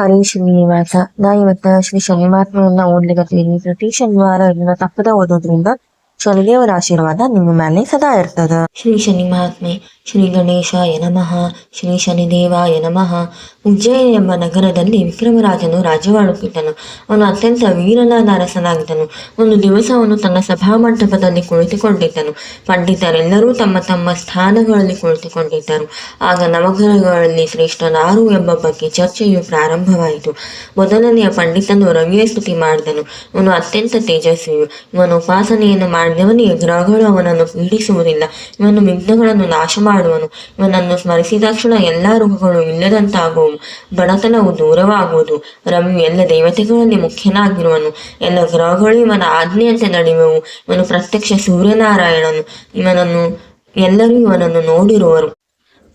ಹರಿ ಶ್ರೀನಿವಾಸ ನಾ ಇವತ್ತ ಶ್ರೀ ಶನಿಮಾತ್ಮನ್ನ ಓದ್ಲಿಕತ್ತೀನಿ ಪ್ರತಿ ಶನಿವಾರ ಇದನ್ನ ತಪ್ಪದ ಓದೋದ್ರಿಂದ ಶನಿದೇವರ ಆಶೀರ್ವಾದ ನಿಮ್ಮ ಮೇಲೆ ಸದಾ ಇರ್ತದ. ಶ್ರೀ ಶನಿ ಮಹಾತ್ಮೆ ಶ್ರೀ ಗಣೇಶಾಯ ನಮಃ, ಶ್ರೀ ಶನಿದೇವಾಯ ನಮಃ. ಉಜ್ಜಯಿನಿ ಎಂಬ ನಗರದಲ್ಲಿ ವಿಕ್ರಮರಾಜನು ರಾಜವಾಡುತ್ತಿದ್ದನು ಅವನು ಅತ್ಯಂತ ವೀರನಾದ ಅರಸನಾಗಿದ್ದನು. ಒಂದು ದಿವಸ ಅವನು ತನ್ನ ಸಭಾಮಂಟಪದಲ್ಲಿ ಕುಳಿತುಕೊಂಡಿದ್ದನು. ಪಂಡಿತರೆಲ್ಲರೂ ತಮ್ಮ ತಮ್ಮ ಸ್ಥಾನಗಳಲ್ಲಿ ಕುಳಿತುಕೊಂಡಿದ್ದರು. ಆಗ ನವಗ್ರಹಗಳಲ್ಲಿ ಶ್ರೇಷ್ಠನಾರು ಎಂಬ ಬಗ್ಗೆ ಚರ್ಚೆಯು ಪ್ರಾರಂಭವಾಯಿತು. ಮೊದಲನೆಯ ಪಂಡಿತನು ರವಿಯ ಸ್ತುತಿ ಮಾಡಿದನು. ಇವನು ಅತ್ಯಂತ ತೇಜಸ್ವಿಯು. ಇವನು ಉಪಾಸನೆಯನ್ನು ಮಾಡಿದವನಿಗೆ ಗ್ರಹಗಳು ಅವನನ್ನು ಪೀಡಿಸುವುದಿಲ್ಲ. ಇವನು ವಿಘ್ನಗಳನ್ನು ನಾಶ ಮಾಡುವನು ಇವನನ್ನು ಸ್ಮರಿಸಿದಾಕ್ಷಣ ಎಲ್ಲಾ ರೋಗಗಳು ಇಲ್ಲದಂತಾಗುವು ಬಡತನವು ದೂರವಾಗುವುದು. ರವಿ ಎಲ್ಲ ದೇವತೆಗಳಲ್ಲಿ ಮುಖ್ಯನಾಗಿರುವನು. ಎಲ್ಲ ಗ್ರಹಗಳು ಇವನ ಆಜ್ಞೆಯಂತೆ ನಡೆಯುವವು. ಇವನು ಪ್ರತ್ಯಕ್ಷ ಸೂರ್ಯನಾರಾಯಣನು. ಇವನನ್ನು ಎಲ್ಲರೂ ಇವನನ್ನು ನೋಡಿರುವರು.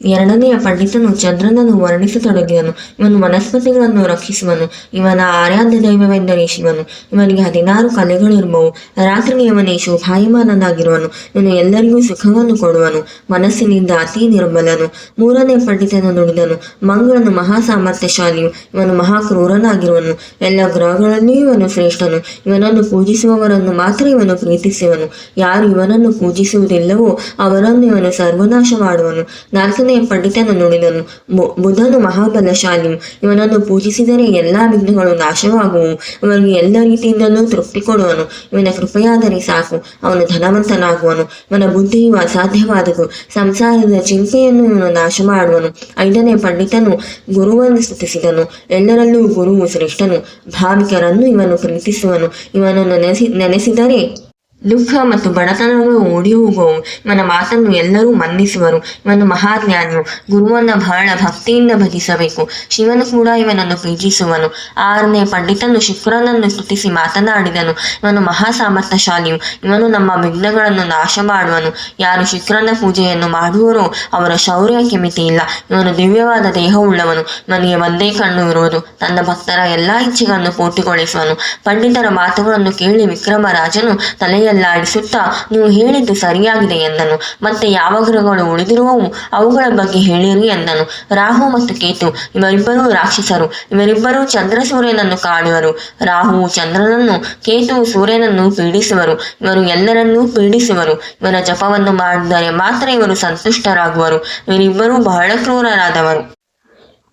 ಎರಡನೆಯ ಪಂಡಿತನು ಚಂದ್ರನನ್ನು ವರ್ಣಿಸತೊಡಗಿದನು. ಇವನು ವನಸ್ಪತಿಗಳನ್ನು ರಕ್ಷಿಸುವನು. ಇವನ ಆರಾಧ್ಯ ದೈವವೆಂದರೆ ಶಿವನು. ಇವನಿಗೆ ಹದಿನಾರು ಕಲೆಗಳಿರುವವು ರಾತ್ರಿ ಇವನೇ ಶೋಭಾಯಮಾನನಾಗಿರುವನು. ಇವನು ಎಲ್ಲರಿಗೂ ಸುಖವನ್ನು ಕೊಡುವನು. ಮನಸ್ಸಿನಿಂದ ಅತಿ ನಿರ್ಮಲನು. ಮೂರನೇ ಪಂಡಿತನು ನುಡಿದನು. ಮಂಗಳನು ಮಹಾ ಸಾಮರ್ಥ್ಯಶಾಲಿಯು ಇವನು ಮಹಾ ಕ್ರೂರನಾಗಿರುವನು ಎಲ್ಲ ಗ್ರಹಗಳಲ್ಲಿಯೂ ಇವನು ಶ್ರೇಷ್ಠನು. ಇವನನ್ನು ಪೂಜಿಸುವವರನ್ನು ಮಾತ್ರ ಇವನು ಪ್ರೀತಿಸುವನು. ಯಾರು ಇವನನ್ನು ಪೂಜಿಸುವುದಿಲ್ಲವೋ ಅವರನ್ನು ಇವನು ಸರ್ವನಾಶ ಮಾಡುವನು ನಾಲ್ಕನೆಯ ಪಂಡಿತನು ನುಡಿದನು. ಬುಧನು ಮಹಾಬಲಶಾಲಿ. ಇವನನ್ನು ಪೂಜಿಸಿದರೆ ಎಲ್ಲಾ ವಿಘ್ನಗಳು ನಾಶವಾಗುವು. ಇವನಿಗೆ ಎಲ್ಲ ರೀತಿಯಿಂದಲೂ ತೃಪ್ತಿ ಕೊಡುವನು. ಇವನ ಕೃಪೆಯಾದರೆ ಸಾಕು. ಅವನು ಧನವಂತನಾಗುವನು. ಇವನ ಬುದ್ಧಿಯು ಅಸಾಧ್ಯವಾದದು ಸಂಸಾರದ ಚಿಂತೆಯನ್ನು ಇವನು ನಾಶ ಮಾಡುವನು ಐದನೇ ಪಂಡಿತನು ಗುರುವನ್ನು ಸ್ತುತಿಸಿದನು. ಎಲ್ಲರಲ್ಲೂ ಗುರುವು ಶ್ರೇಷ್ಠನು. ಭಾವಿಕರನ್ನು ಇವನು ಪ್ರೀತಿಸುವನು. ಇವನನ್ನು ನೆನೆಸಿ, ನೆನೆಸಿದರೆ ದುಃಖ ಮತ್ತು ಬಡತನಗಳು ಓಡಿ ಹೋಗುವವು. ಇವನ ಮಾತನ್ನು ಎಲ್ಲರೂ ಮನ್ನಿಸುವರು. ಇವನು ಮಹಾಜ್ಞಾನಿಯು. ಗುರುವನ್ನ ಬಹಳ ಭಕ್ತಿಯಿಂದ ಭಜಿಸಬೇಕು. ಶಿವನು ಕೂಡ ಇವನನ್ನು ಪ್ರೀತಿಸುವನು. ಆರನೇ ಪಂಡಿತನು ಶುಕ್ರನನ್ನು ಸ್ತುತಿಸಿ ಮಾತನಾಡಿದನು. ಇವನು ಮಹಾ ಸಾಮರ್ಥ್ಯಶಾಲಿಯು ಇವನು ನಮ್ಮ ವಿಘ್ನಗಳನ್ನು ನಾಶ ಮಾಡುವನು ಯಾರು ಶುಕ್ರನ ಪೂಜೆಯನ್ನು ಮಾಡುವರೋ ಅವರ ಶೌರ್ಯಕ್ಕೆ ಇಲ್ಲ ಇವನು ದಿವ್ಯವಾದ ದೇಹವುಳ್ಳವನು. ನನಗೆ ಒಂದೇ ಕಣ್ಣು ಇರುವುದು. ತನ್ನ ಭಕ್ತರ ಎಲ್ಲಾ ಇಚ್ಛೆಗಳನ್ನು ಪೂರ್ತಿಗೊಳಿಸುವನು. ಪಂಡಿತರ ಮಾತುಗಳನ್ನು ಕೇಳಿ ವಿಕ್ರಮರಾಜನು ತಲೆಯಲ್ಲಾಡಿಸುತ್ತಾ ನೀವು ಹೇಳಿದ್ದು ಸರಿಯಾಗಿದೆ ಎಂದನು. ಮತ್ತೆ, ಯಾವ ಗ್ರಹಗಳು ಉಳಿದಿರುವವು? ಅವುಗಳ ಬಗ್ಗೆ ಹೇಳಿರಿ ಎಂದನು. ರಾಹು ಮತ್ತು ಕೇತು, ಇವರಿಬ್ಬರೂ ರಾಕ್ಷಸರು. ಇವರಿಬ್ಬರೂ ಚಂದ್ರ ಸೂರ್ಯನನ್ನು ಕಾಣುವರು ರಾಹು ಚಂದ್ರನನ್ನು ಕೇತು ಸೂರ್ಯನನ್ನು ಪೀಡಿಸುವರು. ಇವರು ಎಲ್ಲರನ್ನೂ ಪೀಡಿಸುವರು. ಇವರ ಜಪವನ್ನು ಮಾಡಿದರೆ ಮಾತ್ರ ಇವರು ಸಂತುಷ್ಟರಾಗುವರು. ಇವರಿಬ್ಬರೂ ಬಹಳ ಕ್ರೂರರಾದವರು.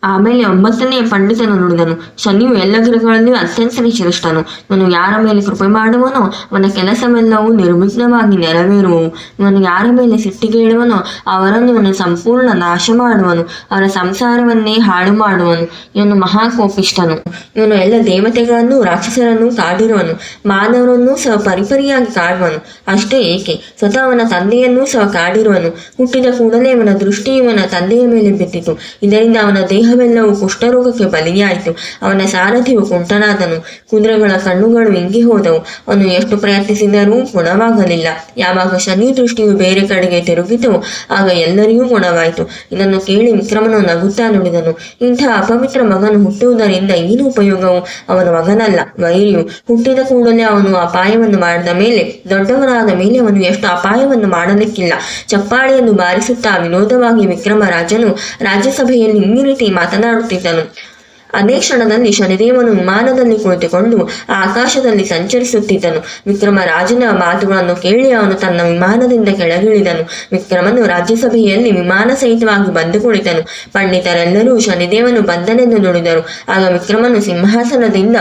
ಆಮೇಲೆ ಒಂಬತ್ತನೇ ಪಂಡಿತನು ನುಡಿದನು ಶನಿಯು ಎಲ್ಲ ಗ್ರಹಗಳಲ್ಲಿಯೂ ಅತ್ಯಂತ ಶ್ರೇಷ್ಠನು ನಾನು ಯಾರ ಮೇಲೆ ಕೃಪೆ ಮಾಡುವನೋ, ಅವನ ಕೆಲಸವೆಲ್ಲವೂ ನಿರ್ವಿಘ್ನವಾಗಿ ನೆರವೇರುವವು. ನಾನು ಯಾರ ಮೇಲೆ ಸಿಟ್ಟಿಗೇಳುವನೋ ಅವರನ್ನು ಇವನು ಸಂಪೂರ್ಣ ನಾಶ ಮಾಡುವನು ಅವರ ಸಂಸಾರವನ್ನೇ ಹಾಳು ಮಾಡುವನು ಇವನು ಮಹಾಕೋಪಿಷ್ಟನು ಇವನು ಎಲ್ಲ ದೇವತೆಗಳನ್ನು ರಾಕ್ಷಸರನ್ನು ಕಾಡಿರುವನು ಮಾನವರನ್ನು ಸಹ ಪರಿಪರಿಯಾಗಿ ಕಾಡುವನು. ಅಷ್ಟೇ ಏಕೆ? ಸ್ವತಃ ಅವನ ತಂದೆಯನ್ನೂ ಸಹ ಕಾಡಿರುವನು. ಹುಟ್ಟಿದ ಕೂಡಲೇ ಅವನ ದೃಷ್ಟಿ ಇವನ ತಂದೆಯ ಮೇಲೆ ಬಿದ್ದಿತು. ಇದರಿಂದ ಅವನ ದೇಹವೆಲ್ಲವೂ ಕುಷ್ಠರೋಗಕ್ಕೆ ಬಲಿಯಾಯಿತು. ಅವನ ಸಾರಥಿಯು ಕುಂಟನಾದನು ಕುದುರೆಗಳ ಕಣ್ಣುಗಳು ಇಂಗಿ ಹೋದವು. ಅವನು ಎಷ್ಟು ಪ್ರಯತ್ನಿಸಿದರೂ ಗುಣವಾಗಲಿಲ್ಲ. ಯಾವಾಗ ಶನಿ ದೃಷ್ಟಿಯು ಬೇರೆ ಕಡೆಗೆ ತಿರುಗಿತು ಆಗ ಎಲ್ಲರಿಗೂ ಗುಣವಾಯಿತು. ಇದನ್ನು ಕೇಳಿ ವಿಕ್ರಮನು ನಗುತ್ತಾ ನುಡಿದನು. ಇಂಥ ಅಪವಿತ್ರ ಮಗನು ಹುಟ್ಟುವುದರಿಂದ ಏನು ಉಪಯೋಗವು, ಅವನ ಮಗನಲ್ಲ. ವೈರಿಯು ಹುಟ್ಟಿದ ಕೂಡಲೇ ಅವನು ಅಪಾಯವನ್ನು ಮಾಡಿದ ಮೇಲೆ ದೊಡ್ಡವನಾದ ಮೇಲೆ ಅವನು ಎಷ್ಟು ಅಪಾಯವನ್ನು ಮಾಡಲಿಕ್ಕಿಲ್ಲ. ಚಪ್ಪಾಳೆಯನ್ನು ಬಾರಿಸುತ್ತಾ ವಿನೋದವಾಗಿ ವಿಕ್ರಮರಾಜನು ರಾಜ್ಯಸಭೆಯಲ್ಲಿ ಈ ರೀತಿ ಮಾತನಾಡುತ್ತಿದ್ದನು. ಅದೇ ಕ್ಷಣದಲ್ಲಿ ಶನಿದೇವನು ವಿಮಾನದಲ್ಲಿ ಕುಳಿತುಕೊಂಡು ಆಕಾಶದಲ್ಲಿ ಸಂಚರಿಸುತ್ತಿದ್ದನು. ವಿಕ್ರಮ ರಾಜನ ಮಾತುಗಳನ್ನು ಕೇಳಿ ಅವನು ತನ್ನ ವಿಮಾನದಿಂದ ಕೆಳಗಿಳಿದನು. ವಿಕ್ರಮನು ರಾಜ್ಯಸಭೆಯಲ್ಲಿ ವಿಮಾನ ಸಹಿತವಾಗಿ ಬಂದು ಕುಳಿತನು ಪಂಡಿತರೆಲ್ಲರೂ ಶನಿದೇವನು ಬಂದನೆಂದು ನುಡಿದರು. ಆಗ ವಿಕ್ರಮನು ಸಿಂಹಾಸನದಿಂದ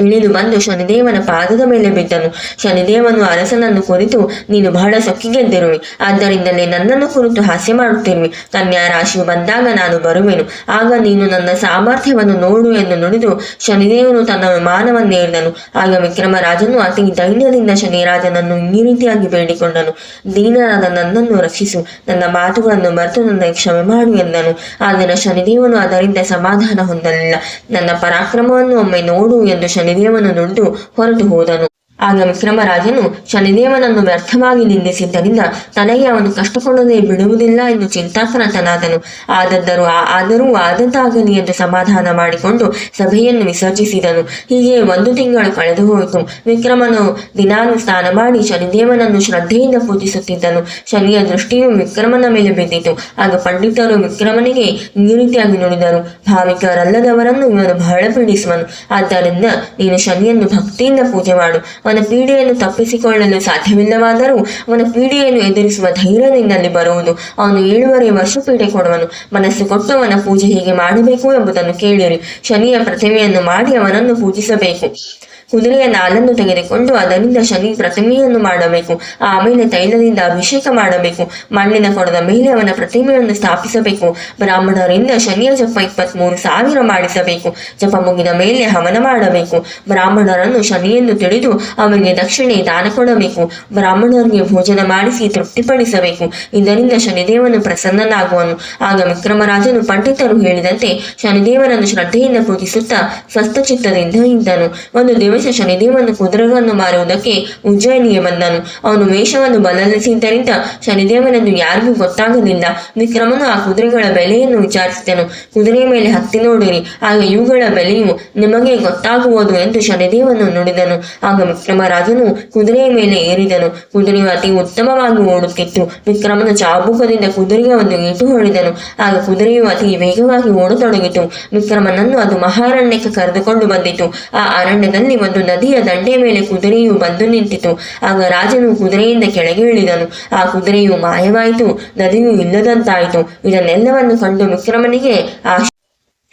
ಇಳಿದು ಬಂದು ಶನಿದೇವನ ಪಾದದ ಮೇಲೆ ಬಿದ್ದನು. ಶನಿದೇವನು ಅರಸನನ್ನು ಕುರಿತು, ನೀನು ಬಹಳ ಸೊಕ್ಕಿಗೆದ್ದಿರುವಿ ಆದ್ದರಿಂದಲೇ ನನ್ನನ್ನು ಕುರಿತು ಹಾಸ್ಯ ಮಾಡುತ್ತಿರುವೆ. ಕನ್ಯಾ ರಾಶಿಯು ಬಂದಾಗ ನಾನು ಬರುವೆನು. ಆಗ ನೀನು ನನ್ನ ಸಾಮರ್ಥ್ಯವನ್ನು ನೋಡು ಎಂದು ನುಡಿದು ಶನಿದೇವನು ತನ್ನ ವಿಮಾನವನ್ನೇರಿದನು ಆಗ ವಿಕ್ರಮರಾಜನು ಅತಿ ಧೈರ್ಯದಿಂದ ಶನಿರಾಜನನ್ನು ಈ ರೀತಿಯಾಗಿ ಬೇಡಿಕೊಂಡನು. ದೀನರಾದ ನನ್ನನ್ನು ರಕ್ಷಿಸು. ನನ್ನ ಮಾತುಗಳನ್ನು ಮರೆತು ನನ್ನ ಕ್ಷಮೆ ಮಾಡು ಎಂದನು. ಆದರೆ ಶನಿದೇವನು ಅದರಿಂದ ಸಮಾಧಾನ ಹೊಂದಲಿಲ್ಲ. ನನ್ನ ಪರಾಕ್ರಮವನ್ನು ಒಮ್ಮೆ ನೋಡು ಎಂದು ಶನಿದೇವನು ನುಡಿದು ಹೊರಟು ಹೋದನು ಆಗ ವಿಕ್ರಮರಾಜನು ಶನಿದೇವನನ್ನು ವ್ಯರ್ಥವಾಗಿ ನಿಂದಿಸಿದ್ದರಿಂದ ತನಗೆ ಅವನು ಕಷ್ಟ ಕೊಡದೆ ಬಿಡುವುದಿಲ್ಲ ಎಂದು ಚಿಂತಾಕ್ರಾಂತನಾದನು ಆದದ್ದರೂ ಆದರೂ ಆದದ್ದಾಗಲಿ ಎಂದು ಸಮಾಧಾನ ಮಾಡಿಕೊಂಡು ಸಭೆಯನ್ನು ವಿಸರ್ಜಿಸಿದನು. ಹೀಗೆ ಒಂದು ತಿಂಗಳು ಕಳೆದು ಹೋಯಿತು. ವಿಕ್ರಮನು ದಿನಾನು ಸ್ನಾನ ಮಾಡಿ ಶನಿದೇವನನ್ನು ಶ್ರದ್ಧೆಯಿಂದ ಪೂಜಿಸುತ್ತಿದ್ದನು. ಶನಿಯ ದೃಷ್ಟಿಯು ವಿಕ್ರಮನ ಮೇಲೆ ಬಿದ್ದಿತು. ಆಗ ಪಂಡಿತರು ವಿಕ್ರಮನಿಗೆ ಈ ರೀತಿಯಾಗಿ ನುಡಿದರು. ಭಾವಿಕರಲ್ಲದವರನ್ನು ಇವನು ಬಹಳ ಪೀಡಿಸುವನು. ಆದ್ದರಿಂದ ನೀನು ಶನಿಯನ್ನು ಭಕ್ತಿಯಿಂದ ಪೂಜೆ ಮಾಡು. ಅವನ ಪೀಡೆಯನ್ನು ತಪ್ಪಿಸಿಕೊಳ್ಳಲು ಸಾಧ್ಯವಿಲ್ಲವಾದರೂ ಅವನ ಪೀಡೆಯನ್ನು ಎದುರಿಸುವ ಧೈರ್ಯ ನಿನ್ನಲ್ಲಿ ಬರುವುದು. ಅವನು ಏಳುವರೆ ವರ್ಷ ಪೀಡೆ ಕೊಡುವನು. ಮನಸ್ಸು ಕೊಟ್ಟು ಅವನ ಪೂಜೆ ಹೀಗೆ ಮಾಡಬೇಕು ಎಂಬುದನ್ನು ಕೇಳಿರಿ. ಶನಿಯ ಪ್ರತಿಮೆಯನ್ನು ಮಾಡಿ ಅವನನ್ನು ಪೂಜಿಸಬೇಕು. ಕುದುರೆಯ ನಾಲನ್ನು ತೆಗೆದುಕೊಂಡು ಅದರಿಂದ ಶನಿ ಪ್ರತಿಮೆಯನ್ನು ಮಾಡಬೇಕು. ಆಮೇಲೆ ತೈಲದಿಂದ ಅಭಿಷೇಕ ಮಾಡಬೇಕು. ಮಣ್ಣಿನ ಕೊಡದ ಮೇಲೆ ಅವನ ಪ್ರತಿಮೆಯನ್ನು ಸ್ಥಾಪಿಸಬೇಕು. ಬ್ರಾಹ್ಮಣರಿಂದ ಶನಿಯ ಜಪ ಇಪ್ಪತ್ಮೂರು ಸಾವಿರ ಮಾಡಿಸಬೇಕು. ಜಪ ಮುಗಿದ ಮೇಲೆ ಹವನ ಮಾಡಬೇಕು. ಬ್ರಾಹ್ಮಣರನ್ನು ಶನಿಯನ್ನು ತಿಳಿದು ಅವನಿಗೆ ದಕ್ಷಿಣೆ ದಾನ ಕೊಡಬೇಕು. ಬ್ರಾಹ್ಮಣರಿಗೆ ಭೋಜನ ಮಾಡಿಸಿ ತೃಪ್ತಿಪಡಿಸಬೇಕು. ಇದರಿಂದ ಶನಿದೇವನು ಪ್ರಸನ್ನನಾಗುವನು. ಆಗ ವಿಕ್ರಮರಾಜನು ಪಂಡಿತರು ಹೇಳಿದಂತೆ ಶನಿದೇವನನ್ನು ಶ್ರದ್ಧೆಯಿಂದ ಪೂಜಿಸುತ್ತಾ ಸ್ವಸ್ಥಚಿತ್ತದಿಂದ ಇದ್ದನು. ಒಂದು ದಿವಸ ಶನಿದೇವನು ಕುದುರೆಗಳನ್ನು ಮಾರುವುದಕ್ಕೆ ಉಜ್ಜಯಿನಿಗೆ ಬಂದನು. ಅವನು ವೇಷವನ್ನು ಬದಲಿಸಿದ್ದರಿಂದ ಶನಿದೇವನನ್ನು ಯಾರಿಗೂ ಗೊತ್ತಾಗಲಿಲ್ಲ. ವಿಕ್ರಮನು ಆ ಕುದುರೆಗಳ ಬೆಲೆಯನ್ನು ವಿಚಾರಿಸಿದನು. ಕುದುರೆ ಮೇಲೆ ಹತ್ತಿ ನೋಡಿರಿ. ಆಗ ಇವುಗಳ ಬೆಲೆಯು ನಿಮಗೆ ಗೊತ್ತಾಗುವುದು ಎಂದು ಶನಿದೇವನು ನುಡಿದನು. ಆಗ ವಿಕ್ರಮರಾಜನು ಕುದುರೆಯ ಮೇಲೆ ಏರಿದನು. ಕುದುರೆಯು ಅತಿ ಉತ್ತಮವಾಗಿ ಓಡುತ್ತಿತ್ತು. ವಿಕ್ರಮನ ಚಾಬುಕದಿಂದ ಕುದುರೆಗೆ ಒಂದು ಏಟು ಹೊಡೆದನು. ಆಗ ಕುದುರೆಯು ಅತಿ ವೇಗವಾಗಿ ಓಡತೊಡಗಿತು. ವಿಕ್ರಮನನ್ನು ಅದು ಮಹಾರಣ್ಯಕ್ಕೆ ಕರೆದುಕೊಂಡು ಬಂದಿತು. ಆ ಅರಣ್ಯದಲ್ಲಿ ಒಂದು ನದಿಯ ದಂಡೆ ಮೇಲೆ ಕುದುರೆಯು ಬಂದು ನಿಂತಿತು. ಆಗ ರಾಜನು ಕುದುರೆಯಿಂದ ಕೆಳಗೆ ಇಳಿದನು. ಆ ಕುದುರೆಯು ಮಾಯವಾಯಿತು. ನದಿಯು ಇಲ್ಲದಂತಾಯಿತು. ಇದನ್ನೆಲ್ಲವನ್ನು ಕಂಡು ವಿಕ್ರಮನಿಗೆ ಆ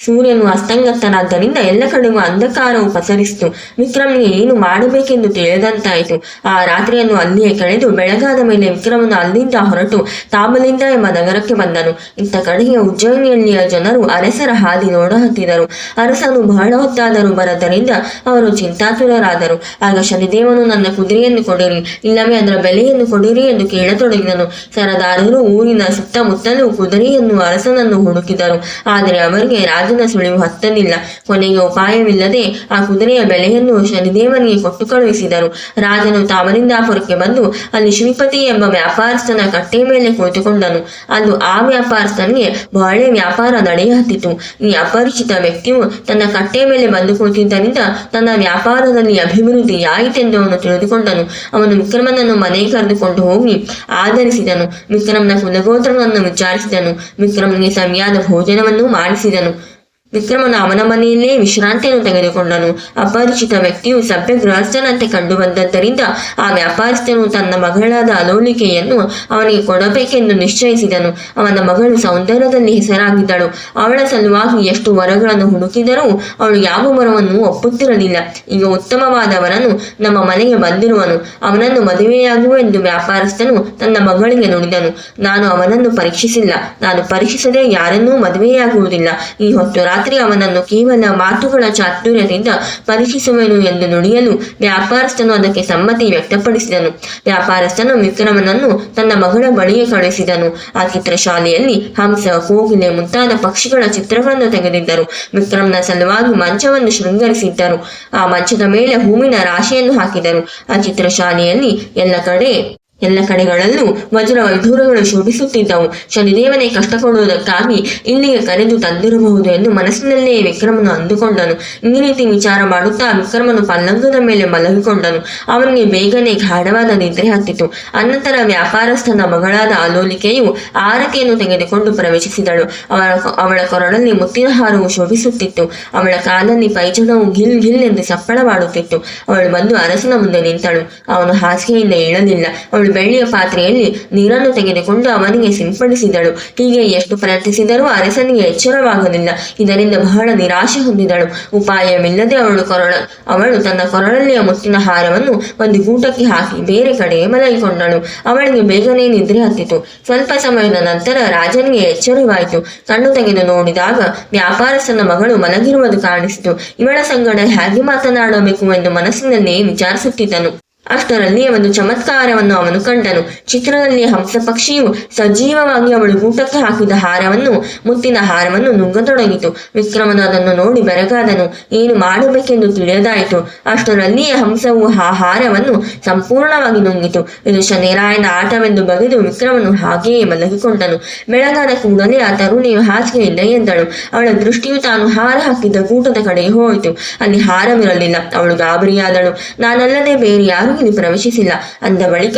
ಸೂರ್ಯನು ಅಸ್ತಂಗತ್ತನಾದ್ದರಿಂದ ಎಲ್ಲ ಕಡೆಗೂ ಅಂಧಕಾರವು ಪಸರಿಸಿತು. ವಿಕ್ರಮನಿಗೆ ಏನು ಮಾಡಬೇಕೆಂದು ತಿಳಿದಂತಾಯಿತು. ಆ ರಾತ್ರಿಯನ್ನು ಅಲ್ಲಿಯೇ ಕಳೆದು ಬೆಳಗಾದ ಮೇಲೆ ವಿಕ್ರಮನು ಅಲ್ಲಿಂದ ಹೊರಟು ತಾಬಲಿಂದ ಎಂಬ ನಗರಕ್ಕೆ ಬಂದನು. ಇಂತ ಕಡೆಗೆ ಉಜ್ಜಯಿನಿಯಲ್ಲಿಯ ಜನರು ಅರಸರ ಹಾದಿ ನೋಡಹತ್ತಿದರು. ಅರಸನು ಬಹಳ ಹೊತ್ತಾದರೂ ಬರದ್ದರಿಂದ ಅವರು ಚಿಂತಾತುರರಾದರು. ಆಗ ಶನಿದೇವನು ನನ್ನ ಕುದುರೆಯನ್ನು ಕೊಡಿರಿ, ಇಲ್ಲವೇ ಅದರ ಬೆಲೆಯನ್ನು ಕೊಡಿರಿ ಎಂದು ಕೇಳತೊಡಗಿದನು. ಸರದಾರರು ಊರಿನ ಸುತ್ತಮುತ್ತಲೂ ಕುದುರೆಯನ್ನು ಅರಸನನ್ನು ಹುಡುಕಿದರು. ಆದರೆ ಅವರಿಗೆ ರಾಜನ ಸುಳಿವು ಹತ್ತಲಿಲ್ಲ. ಕೊನೆಗೆ ಉಪಾಯವಿಲ್ಲದೆ ಆ ಕುದುರೆಯ ಬೆಲೆಯನ್ನು ಶನಿದೇವನಿಗೆ ಕೊಟ್ಟು ಕಳುಹಿಸಿದರು. ರಾಜನು ತಾಮರಿಂದಾಪುರಕ್ಕೆ ಬಂದು ಅಲ್ಲಿ ಶ್ರೀಪತಿ ಎಂಬ ವ್ಯಾಪಾರಸ್ಥನ ಕಟ್ಟೆ ಮೇಲೆ ಕುಳಿತುಕೊಂಡನು. ಅದು ಆ ವ್ಯಾಪಾರಸ್ಥನಿಗೆ ಬಹಳ ವ್ಯಾಪಾರ ನಡೆಯಹತ್ತಿತು. ಈ ಅಪರಿಚಿತ ವ್ಯಕ್ತಿಯು ತನ್ನ ಕಟ್ಟೆ ಮೇಲೆ ಬಂದು ಕುಳಿತಿದ್ದರಿಂದ ತನ್ನ ವ್ಯಾಪಾರದಲ್ಲಿ ಅಭಿವೃದ್ಧಿಯಾಯಿತೆಂದು ಅವನು ತಿಳಿದುಕೊಂಡನು. ಅವನು ವಿಕ್ರಮನನ್ನು ಮನೆಗೆ ಕರೆದುಕೊಂಡು ಹೋಗಿ ಆಧರಿಸಿದನು. ವಿಕ್ರಮನ ಕುಲಗೋತ್ರವನ್ನು ವಿಚಾರಿಸಿದನು. ವಿಕ್ರಮನಿಗೆ ಸರಿಯಾದ ಭೋಜನವನ್ನು ಮಾಡಿಸಿದನು. ವಿಕ್ರಮನು ಅವನ ಮನೆಯಲ್ಲೇ ವಿಶ್ರಾಂತಿಯನ್ನು ತೆಗೆದುಕೊಂಡನು. ಅಪರಿಚಿತ ವ್ಯಕ್ತಿಯು ಸಭ್ಯ ಗೃಹಸ್ಥನಂತೆ ಕಂಡುಬಂದದ್ದರಿಂದ ಆ ವ್ಯಾಪಾರಸ್ಥನು ತನ್ನ ಮಗಳಾದ ಅಲೋಲಿಕೆಯನ್ನು ಅವನಿಗೆ ಕೊಡಬೇಕೆಂದು ನಿಶ್ಚಯಿಸಿದನು. ಅವನ ಮಗಳು ಸೌಂದರ್ಯದಲ್ಲಿ ಹೆಸರಾಗಿದ್ದಳು. ಅವಳ ಸಲುವಾಗಿ ಎಷ್ಟು ವರಗಳನ್ನು ಹುಡುಕಿದರೂ ಅವಳು ಯಾವ ವರವನ್ನು ಒಪ್ಪುತ್ತಿರಲಿಲ್ಲ. ಈಗ ಉತ್ತಮವಾದವನನ್ನು ನಮ್ಮ ಮನೆಗೆ ಬಂದಿರುವನು. ಅವನನ್ನು ಮದುವೆಯಾಗುವ ಎಂದು ವ್ಯಾಪಾರಸ್ಥನು ತನ್ನ ಮಗಳಿಗೆ ನುಡಿದನು. ನಾನು ಅವನನ್ನು ಪರೀಕ್ಷಿಸಿಲ್ಲ. ನಾನು ಪರೀಕ್ಷಿಸದೆ ಯಾರನ್ನೂ ಮದುವೆಯಾಗುವುದಿಲ್ಲ. ಈ ಹೊತ್ತು ರಾತ್ರಿ ಅವನನ್ನು ಕೇವಲ ಮಾತುಗಳ ಚಾತುರ್ಯದಿಂದ ಪರೀಕ್ಷಿಸುವನು ಎಂದು ನುಡಿಯಲು ವ್ಯಾಪಾರಸ್ಥನು ಅದಕ್ಕೆ ಸಮ್ಮತಿ ವ್ಯಕ್ತಪಡಿಸಿದನು. ವ್ಯಾಪಾರಸ್ಥನು ವಿಕ್ರಮನನ್ನು ತನ್ನ ಮಗಳ ಬಳಿಗೆ ಕಳುಹಿಸಿದನು. ಆ ಚಿತ್ರಶಾಲೆಯಲ್ಲಿ ಹಂಸ, ಕೋಗಿಲೆ ಮುಂತಾದ ಪಕ್ಷಿಗಳ ಚಿತ್ರಗಳನ್ನು ತೆಗೆದಿದ್ದರು. ವಿಕ್ರಮನ ಸಲುವಾಗಿ ಮಂಚವನ್ನು ಶೃಂಗರಿಸಿದ್ದರು. ಆ ಮಂಚದ ಮೇಲೆ ಹೂವಿನ ರಾಶಿಯನ್ನು ಹಾಕಿದರು. ಆ ಚಿತ್ರಶಾಲೆಯಲ್ಲಿ ಎಲ್ಲ ಕಡೆ ಎಲ್ಲ ಕಡೆಗಳಲ್ಲೂ ವಜ್ರ ವೈಢೂರಗಳು ಶೋಭಿಸುತ್ತಿದ್ದವು. ಶನಿದೇವನೇ ಕಷ್ಟ ಕೊಡುವುದಕ್ಕಾಗಿ ಇಲ್ಲಿಗೆ ಕರೆದು ತಂದಿರಬಹುದು ಎಂದು ಮನಸ್ಸಿನಲ್ಲೇ ವಿಕ್ರಮನು ಅಂದುಕೊಂಡನು. ಈ ರೀತಿ ವಿಚಾರ ಮಾಡುತ್ತಾ ವಿಕ್ರಮನು ಪಲ್ಲಂಗದ ಮೇಲೆ ಮಲಗಿಕೊಂಡನು. ಅವನಿಗೆ ಬೇಗನೆ ಗಾಢವಾದ ನಿದ್ರೆ ಹತ್ತಿತು. ಅನಂತರ ವ್ಯಾಪಾರಸ್ಥನ ಮಗಳಾದ ಅಲೋಲಿಕೆಯು ಆರತಿಯನ್ನು ತೆಗೆದುಕೊಂಡು ಪ್ರವೇಶಿಸಿದಳು. ಅವಳ ಅವಳ ಕೊರಳಲ್ಲಿ ಮುತ್ತಿನ ಹಾರವು ಶೋಭಿಸುತ್ತಿತ್ತು. ಅವಳ ಕಾಲಲ್ಲಿ ಪೈಚನವು ಗಿಲ್ ಗಿಲ್ ಎಂದು ಸಪ್ಪಳವಾಡುತ್ತಿತ್ತು ಅವಳು ಬಂದು ಅರಸನ ಮುಂದೆ ನಿಂತಳು. ಅವನು ಹಾಸಿಗೆಯಿಂದ ಏಳಲಿಲ್ಲ ಅವಳು ಬೆಳ್ಳಿಯ ಪಾತ್ರೆಯಲ್ಲಿ ನೀರನ್ನು ತೆಗೆದುಕೊಂಡು ಅವನಿಗೆ ಸಿಂಪಡಿಸಿದಳು. ಹೀಗೆ ಎಷ್ಟು ಪ್ರಯತ್ನಿಸಿದರೂ ಅರಸನಿಗೆ ಎಚ್ಚರವಾಗಲಿಲ್ಲ. ಇದರಿಂದ ಬಹಳ ನಿರಾಶೆ ಹೊಂದಿದಳು. ಉಪಾಯವಿಲ್ಲದೆ ಅವಳು ಕೊರಳ, ಅವಳು ತನ್ನ ಕೊರಳಲ್ಲಿಯ ಮುತ್ತಿನ ಹಾರವನ್ನು ಒಂದು ಗೂಟಕ್ಕೆ ಹಾಕಿ ಬೇರೆ ಕಡೆ ಮಲಗಿಕೊಂಡಳು. ಅವಳಿಗೆ ಬೇಗನೆ ನಿದ್ರೆ ಹತ್ತಿತು. ಸ್ವಲ್ಪ ಸಮಯದ ನಂತರ ರಾಜನಿಗೆ ಎಚ್ಚರವಾಯಿತು. ಕಣ್ಣು ತೆಗೆದು ನೋಡಿದಾಗ ವ್ಯಾಪಾರಸ್ಥನ ಮಗಳು ಮಲಗಿರುವುದು ಕಾಣಿಸಿತು. ಇವಳ ಸಂಗಡ ಹೇಗೆ ಮಾತನಾಡಬೇಕು ಎಂದು ಮನಸ್ಸಿನಲ್ಲಿ ವಿಚಾರಿಸುತ್ತಿದ್ದನು. ಅಷ್ಟರಲ್ಲಿ ಒಂದು ಚಮತ್ಕಾರವನ್ನು ಅವನು ಕಂಡನು. ಚಿತ್ರದಲ್ಲಿ ಹಂಸ ಪಕ್ಷಿಯು ಸಜೀವವಾಗಿ ಅವಳು ಊಟಕ್ಕೆ ಹಾಕಿದ ಹಾರವನ್ನು, ಮುತ್ತಿನ ಹಾರವನ್ನು ನುಂಗತೊಡಗಿತು. ವಿಕ್ರಮನು ಅದನ್ನು ನೋಡಿ ಬೆರಗಾದನು. ಏನು ಮಾಡಬೇಕೆಂದು ತಿಳಿಯದಾಯಿತು. ಅಷ್ಟರಲ್ಲಿಯೇ ಹಂಸವು ಆ ಹಾರವನ್ನು ಸಂಪೂರ್ಣವಾಗಿ ನುಂಗಿತು. ಇದು ಶನಿರಾಯನ ಆಟವೆಂದು ಬಗೆದು ವಿಕ್ರಮನು ಹಾಗೆಯೇ ಮಲಗಿಕೊಂಡನು. ಬೆಳಗಾದ ಕೂಡಲೇ ಆ ತರುಣಿಯು ಹಾಸಿಗೆಯಿಂದ ಎದ್ದಳು ಅವಳ ದೃಷ್ಟಿಯು ತಾನು ಹಾರ ಹಾಕಿದ್ದ ಕೂಟದ ಕಡೆಗೆ ಹೋಯಿತು. ಅಲ್ಲಿ ಹಾರವಿರಲಿಲ್ಲ. ಅವಳು ಗಾಬರಿಯಾದಳು. ನಾನಲ್ಲದೆ ಬೇರೆ ಯಾರೂ ಇಲ್ಲಿ ಪ್ರವೇಶಿಸಿಲ್ಲ. ಅಂದ ಬಳಿಕ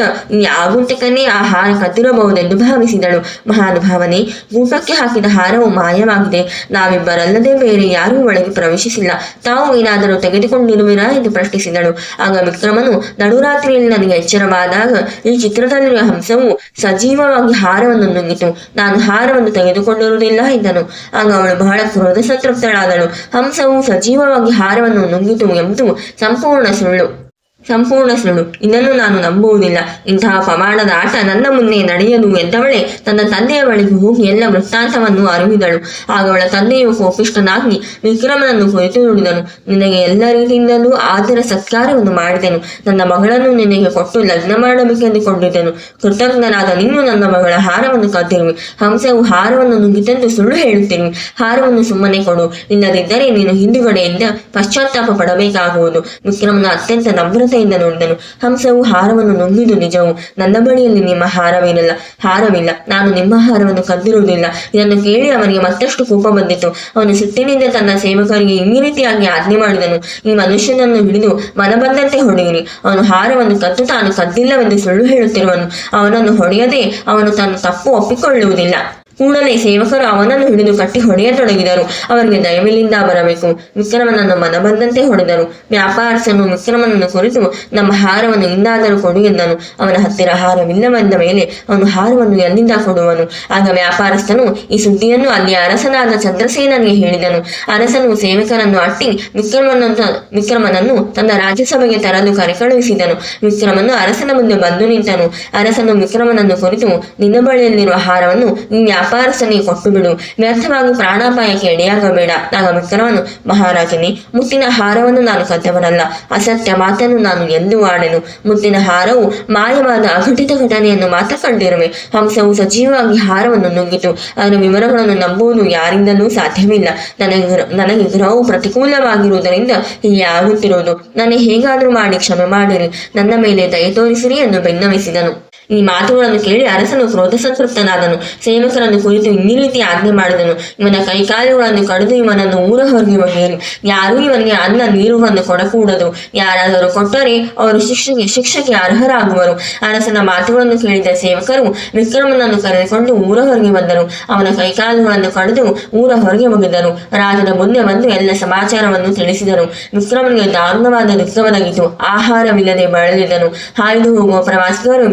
ಆ ಆಗುಂತಕನೇ ಆ ಹಾರ ಕದ್ದಿರಬಹುದೆಂದು ಭಾವಿಸಿದಳು. ಮಹಾನುಭಾವನೆ ಗೂಟಕ್ಕೆ ಹಾಕಿದ ಹಾರವು ಮಾಯವಾಗಿದೆ. ನಾವಿಬ್ಬರಲ್ಲದೆ ಬೇರೆ ಯಾರೂ ಒಳಗೆ ಪ್ರವೇಶಿಸಿಲ್ಲ. ತಾವು ಏನಾದರೂ ತೆಗೆದುಕೊಂಡಿರುವಿರಾ ಎಂದು ಪ್ರಶ್ನಿಸಿದಳು. ಆಗ ವಿಕ್ರಮನು, ನಡುರಾತ್ರಿಯಲ್ಲಿ ನನಗೆ ಎಚ್ಚರವಾದಾಗ ಈ ಚಿತ್ರದಲ್ಲಿರುವ ಹಂಸವು ಸಜೀವವಾಗಿ ಹಾರವನ್ನು ನುಂಗಿತು. ನಾನು ಹಾರವನ್ನು ತೆಗೆದುಕೊಂಡಿರುವುದಿಲ್ಲ ಎಂದನು. ಆಗ ಅವಳು ಬಹಳ ಕ್ರೋಧ ಸಂತೃಪ್ತಳಾದಳು ಹಂಸವು ಸಜೀವವಾಗಿ ಹಾರವನ್ನು ನುಂಗಿತು ಎಂಬುದು ಸಂಪೂರ್ಣ ಸುಳ್ಳು. ಸಂಪೂರ್ಣ ಸುಳ್ಳು. ಇದನ್ನು ನಾನು ನಂಬುವುದಿಲ್ಲ. ಇಂತಹ ಪ್ರಮಾಣದ ಆಟ ನನ್ನ ಮುಂದೆ ನಡೆಯದು ಎಂದವಳೆ ತನ್ನ ತಂದೆಯ ಬಳಿಗೆ ಹೋಗಿ ಎಲ್ಲ ವೃತ್ತಾಂತವನ್ನು ಅರಿವಿದಳು. ಆಗ ಅವಳ ತಂದೆಯು ಕೋಪಿಷ್ಟನಾಗಿ ವಿಕ್ರಮನನ್ನು ಕುರಿತು ನುಡಿದನು. ನಿನಗೆ ಎಲ್ಲ ರೀತಿಯಿಂದಲೂ ಆದರ ಸತ್ಕಾರವನ್ನು ಮಾಡಿದೆನು. ನನ್ನ ಮಗಳನ್ನು ನಿನಗೆ ಕೊಟ್ಟು ಲಗ್ನ ಮಾಡಬೇಕೆಂದುಕೊಂಡಿದ್ದೆನು. ಕೃತಜ್ಞನಾದ ನೀನು ನನ್ನ ಮಗಳ ಹಾರವನ್ನು ಕದ್ದಿರುವೆ. ಹಂಸವು ಹಾರವನ್ನು ನುಂಗಿತೆಂದು ಸುಳ್ಳು ಹೇಳುತ್ತಿರುವೆ. ಹಾರವನ್ನು ಸುಮ್ಮನೆ ಕೊಡು. ಇಲ್ಲದಿದ್ದರೆ ನೀನು ಹಿಂದುಗಡೆಯಿಂದ ಪಶ್ಚಾತ್ತಾಪ ಪಡಬೇಕಾಗುವುದು. ವಿಕ್ರಮನ ಅತ್ಯಂತ ನಮ್ರತೆಯಿಂದ ನೋಡಿದನು. ಹಂಸವು ಹಾರವನ್ನು ನುಂಗಿದು ನಿಜವು. ನನ್ನ ಬಳಿಯಲ್ಲಿ ನಿಮ್ಮ ಹಾರವಿರಲ್ಲ ಹಾರವಿಲ್ಲ. ನಾನು ನಿಮ್ಮ ಹಾರವನ್ನು ಕದ್ದಿರುವುದಿಲ್ಲ. ಇದನ್ನು ಕೇಳಿ ಅವನಿಗೆ ಮತ್ತಷ್ಟು ಕೋಪ ಬಂದಿತು. ಅವನು ಸಿಟ್ಟಿನಿಂದ ತನ್ನ ಸೇವಕರಿಗೆ ಈ ರೀತಿಯಾಗಿ ಆಜ್ಞೆ ಮಾಡಿದನು. ಈ ಮನುಷ್ಯನನ್ನು ಹಿಡಿದು ಮನಬಂದಂತೆ ಹೊಡೆಯಿರಿ. ಅವನು ಹಾರವನ್ನು ಕದ್ದು ತಾನು ಕದ್ದಿಲ್ಲವೆಂದು ಸುಳ್ಳು ಹೇಳುತ್ತಿರುವನು. ಅವನನ್ನು ಹೊಡೆಯದೆ ಅವನು ತನ್ನ ತಪ್ಪು ಒಪ್ಪಿಕೊಳ್ಳುವುದಿಲ್ಲ. ಕೂಡಲೇ ಸೇವಕರು ಅವನನ್ನು ಹಿಡಿದು ಕಟ್ಟಿ ಹೊಡೆಯತೊಡಗಿದರು ಅವರಿಗೆ ದಯವಿಲ್ಲಿಂದ ಬರಬೇಕು. ವಿಕ್ರಮನನ್ನು ಮನಬಂದಂತೆ ಹೊಡೆದರು. ವ್ಯಾಪಾರಸ್ಥನು ವಿಕ್ರಮನನ್ನು ಕುರಿತು ನಮ್ಮ ಹಾರವನ್ನು ಇಂದಾದರೂ ಕೊಡು ಎಂದನು. ಅವನ ಹತ್ತಿರ ಹಾರವಿಲ್ಲವೆಂದ ಮೇಲೆ ಅವನು ಹಾರವನ್ನು ಎಲ್ಲಿಂದ ಕೊಡುವನು? ಆಗ ವ್ಯಾಪಾರಸ್ಥನು ಈ ಸುದ್ದಿಯನ್ನು ಅಲ್ಲಿ ಅರಸನಾದ ಚಂದ್ರಸೇನನಿಗೆ ಹೇಳಿದನು. ಅರಸನು ಸೇವಕರನ್ನು ಅಟ್ಟಿ ವಿಕ್ರಮನನ್ನು ವಿಕ್ರಮನನ್ನು ತನ್ನ ರಾಜ್ಯಸಭೆಗೆ ತರಲು ಕರೆಕಳುಹಿಸಿದನು. ವಿಕ್ರಮನು ಅರಸನ ಮುಂದೆ ಬಂದು ನಿಂತನು. ಅರಸನು ವಿಕ್ರಮನನ್ನು ಕುರಿತು, ನಿನ್ನ ಬಳಿಯಲ್ಲಿರುವ ಹಾರವನ್ನು ಈ ವ್ಯಾಪಾರಸ್ಥನಿಗೆ ಕೊಟ್ಟು ಬಿಡು. ವ್ಯರ್ಥವಾಗಿ ಪ್ರಾಣಾಪಾಯಕ್ಕೆ ಎಡೆಯಾಗಬೇಡ ಆಗ ವಿಕ್ರಮನು ಮಹಾರಾಜನೇ, ಮುತ್ತಿನ ಹಾರವನ್ನು ನಾನು ಕದ್ದವನಲ್ಲ. ಅಸತ್ಯ ಮಾತನ್ನು ನಾನು ಎಂದೂ ಆಡೆನು. ಮುತ್ತಿನ ಹಾರವು ಮಾಯವಾದ ಅಘಟಿತ ಘಟನೆಯನ್ನು ಮಾತ್ರ ಕಂಡಿರುವೆ. ಹಂಸವು ಸಜೀವವಾಗಿ ಹಾರವನ್ನು ನುಂಗಿತು. ಅದರ ವಿವರಗಳನ್ನು ನಂಬುವುದು ಯಾರಿಂದಲೂ ಸಾಧ್ಯವಿಲ್ಲ. ನನಗೆ ನನಗೆ ಗ್ರಹವು ಪ್ರತಿಕೂಲವಾಗಿರುವುದರಿಂದ ಹೀಗೆ ಆಗುತ್ತಿರುವುದು. ನನಗೆ ಹೇಗಾದರೂ ಮಾಡಿ, ಕ್ಷಮೆ ಮಾಡಿರಿ. ನನ್ನ ಮೇಲೆ ದಯ ತೋರಿಸಿರಿ ಎಂದು ಬೆನ್ನವಿಸಿದನು. ಈ ಮಾತುಗಳನ್ನು ಕೇಳಿ ಅರಸನು ಕ್ರೋಧ ಸಂತೃಪ್ತನಾದನು ಸೇವಕರನ್ನು ಕುರಿತು ಈ ರೀತಿ ಆಜ್ಞೆ ಮಾಡಿದನು. ಇವನ ಕೈಕಾಲುಗಳನ್ನು ಕಡಿದು ಇವನನ್ನು ಊರ ಹೊರಗೆ ಹೋಗಿರಿ ಯಾರೂ ಇವನಿಗೆ ಅನ್ನ, ನೀರುಗಳನ್ನು ಕೊಡಕೂಡದು. ಯಾರಾದರೂ ಕೊಟ್ಟರೆ ಅವರು ಶಿಕ್ಷೆಗೆ ಶಿಕ್ಷೆಗೆ ಅರ್ಹರಾಗುವರು. ಅರಸನ ಮಾತುಗಳನ್ನು ಕೇಳಿದ ಸೇವಕರು ವಿಕ್ರಮನನ್ನು ಕರೆದುಕೊಂಡು ಊರ ಹೊರಗೆ ಬಂದರು. ಅವನ ಕೈಕಾಲುಗಳನ್ನು ಕಡಿದು ಊರ ಹೊರಗೆ ಒಗೆದರು ರಾಜನ ಮುಂದೆ ಬಂದು ಎಲ್ಲ ಸಮಾಚಾರವನ್ನು ತಿಳಿಸಿದರು. ವಿಕ್ರಮನಿಗೆ ದಾರುಣವಾದ ದುಃಖವನಾಗಿತ್ತು ಆಹಾರವಿಲ್ಲದೆ ಬಳಲಿದನು. ಹಾಯ್ದು ಹೋಗುವ ಪ್ರವಾಸಿಗರು